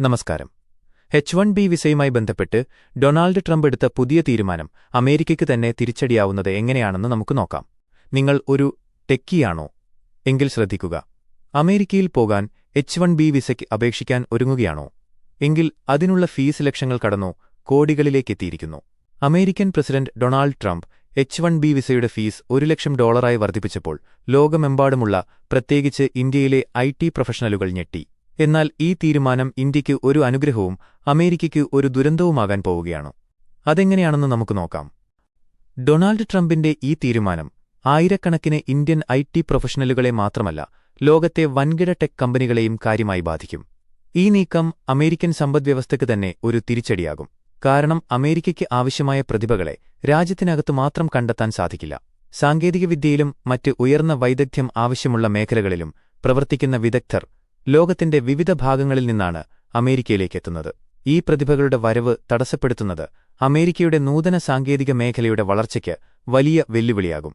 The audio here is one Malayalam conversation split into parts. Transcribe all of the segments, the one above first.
നമസ്കാരം. എച്ച് വൺ ബി വിസയുമായി ബന്ധപ്പെട്ട് ഡൊണാൾഡ് ട്രംപ് എടുത്ത പുതിയ തീരുമാനം അമേരിക്കയ്ക്ക് തന്നെ തിരിച്ചടിയാവുന്നത് എങ്ങനെയാണെന്ന് നമുക്ക് നോക്കാം. നിങ്ങൾ ഒരു ടെക്കിയാണോ? എങ്കിൽ ശ്രദ്ധിക്കുക. അമേരിക്കയിൽ പോകാൻ എച്ച് വൺ ബി വിസയ്ക്ക് അപേക്ഷിക്കാൻ ഒരുങ്ങുകയാണോ? എങ്കിൽ അതിനുള്ള ഫീസ് ലക്ഷങ്ങൾ കടന്നോ കോടികളിലേക്കെത്തിയിരിക്കുന്നു American president Donald Trump H one B വിസയുടെ ഫീസ് ഒരു ലക്ഷം ഡോളറായി വർദ്ധിപ്പിച്ചപ്പോൾ ലോകമെമ്പാടുമുള്ള പ്രത്യേകിച്ച് ഇന്ത്യയിലെ ഐ പ്രൊഫഷണലുകൾ ഞെട്ടി. എന്നാൽ ഈ തീരുമാനം ഇന്ത്യയ്ക്ക് ഒരു അനുഗ്രഹവും അമേരിക്കയ്ക്ക് ഒരു ദുരന്തവുമാകാൻ പോവുകയാണ്. അതെങ്ങനെയാണെന്ന് നമുക്ക് നോക്കാം. ഡൊണാൾഡ് ട്രംപിന്റെ ഈ തീരുമാനം ആയിരക്കണക്കിന് ഇന്ത്യൻ ഐ ടി പ്രൊഫഷണലുകളെ മാത്രമല്ല ലോകത്തെ വൻകിട ടെക് കമ്പനികളെയും കാര്യമായി ബാധിക്കും. ഈ നീക്കം അമേരിക്കൻ സമ്പദ്വ്യവസ്ഥയ്ക്ക് തന്നെ ഒരു തിരിച്ചടിയാകും. കാരണം അമേരിക്കയ്ക്ക് ആവശ്യമായ പ്രതിഭകളെ രാജ്യത്തിനകത്ത് മാത്രം കണ്ടെത്താൻ സാധിക്കില്ല. സാങ്കേതികവിദ്യയിലും മറ്റ് ഉയർന്ന വൈദഗ്ധ്യം ആവശ്യമുള്ള മേഖലകളിലും പ്രവർത്തിക്കുന്ന വിദഗ്ധർ ലോകത്തിന്റെ വിവിധ ഭാഗങ്ങളിൽ നിന്നാണ് അമേരിക്കയിലേക്കെത്തുന്നത്. ഈ പ്രതിഭകളുടെ വരവ് തടസ്സപ്പെടുത്തുന്നത് അമേരിക്കയുടെ നൂതന സാങ്കേതിക മേഖലയുടെ വളർച്ചയ്ക്ക് വലിയ വെല്ലുവിളിയാകും.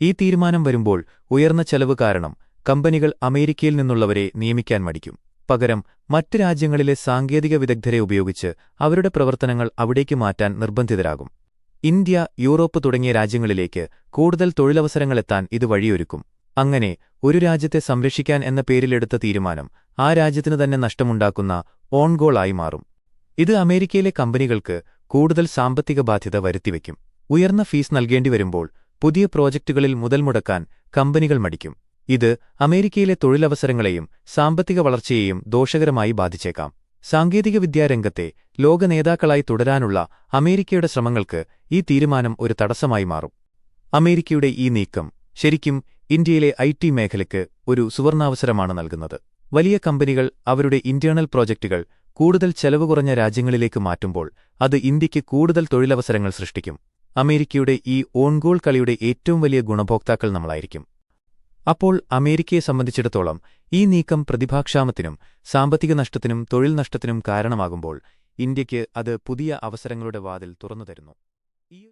ഈ തീരുമാനം വരുമ്പോൾ ഉയർന്ന ചെലവ് കാരണം കമ്പനികൾ അമേരിക്കയിൽ നിന്നുള്ളവരെ നിയമിക്കാൻ മടിക്കും. പകരം മറ്റ് രാജ്യങ്ങളിലെ സാങ്കേതിക വിദഗ്ധരെ ഉപയോഗിച്ച് അവരുടെ പ്രവർത്തനങ്ങൾ അവിടേക്ക് മാറ്റാൻ നിർബന്ധിതരാകും. ഇന്ത്യ യൂറോപ്പ് തുടങ്ങിയ രാജ്യങ്ങളിലേക്ക് കൂടുതൽ തൊഴിലവസരങ്ങളെത്താൻ ഇത് വഴിയൊരുക്കും. അങ്ങനെ ഒരു രാജ്യത്തെ സംരക്ഷിക്കാൻ എന്ന പേരിലെടുത്ത തീരുമാനം ആ രാജ്യത്തിന് തന്നെ നഷ്ടമുണ്ടാക്കുന്ന ഓൺഗോളായി മാറും. ഇത് അമേരിക്കയിലെ കമ്പനികൾക്ക് കൂടുതൽ സാമ്പത്തിക ബാധ്യത വരുത്തിവെക്കും. ഉയർന്ന ഫീസ് നൽകേണ്ടി വരുമ്പോൾ പുതിയ പ്രോജക്റ്റുകളിൽ മുതൽ മുടക്കാൻ കമ്പനികൾ മടിക്കും. ഇത് അമേരിക്കയിലെ തൊഴിലവസരങ്ങളെയും സാമ്പത്തിക വളർച്ചയെയും ദോഷകരമായി ബാധിച്ചേക്കാം. സാങ്കേതികവിദ്യാരംഗത്തെ ലോക നേതാക്കളായി തുടരാനുള്ള അമേരിക്കയുടെ ശ്രമങ്ങൾക്ക് ഈ തീരുമാനം ഒരു തടസ്സമായി മാറും. അമേരിക്കയുടെ ഈ നീക്കം ശരിക്കും ഇന്ത്യയിലെ ഐ ടി മേഖലയ്ക്ക് ഒരു സുവർണാവസരമാണ് നൽകുന്നത്. വലിയ കമ്പനികൾ അവരുടെ ഇന്റേണൽ പ്രോജക്റ്റുകൾ കൂടുതൽ ചെലവ് കുറഞ്ഞ രാജ്യങ്ങളിലേക്ക് മാറ്റുമ്പോൾ അത് ഇന്ത്യയ്ക്ക് കൂടുതൽ തൊഴിലവസരങ്ങൾ സൃഷ്ടിക്കും. അമേരിക്കയുടെ ഈ ഓൺഗോൾ കളിയുടെ ഏറ്റവും വലിയ ഗുണഭോക്താക്കൾ നമ്മളായിരിക്കും. അപ്പോൾ അമേരിക്കയെ സംബന്ധിച്ചിടത്തോളം ഈ നീക്കം പ്രതിഭാക്ഷാമത്തിനും സാമ്പത്തിക നഷ്ടത്തിനും തൊഴിൽ നഷ്ടത്തിനും കാരണമാകുമ്പോൾ ഇന്ത്യയ്ക്ക് അത് പുതിയ അവസരങ്ങളുടെ വാതിൽ തുറന്നു തരുന്നു.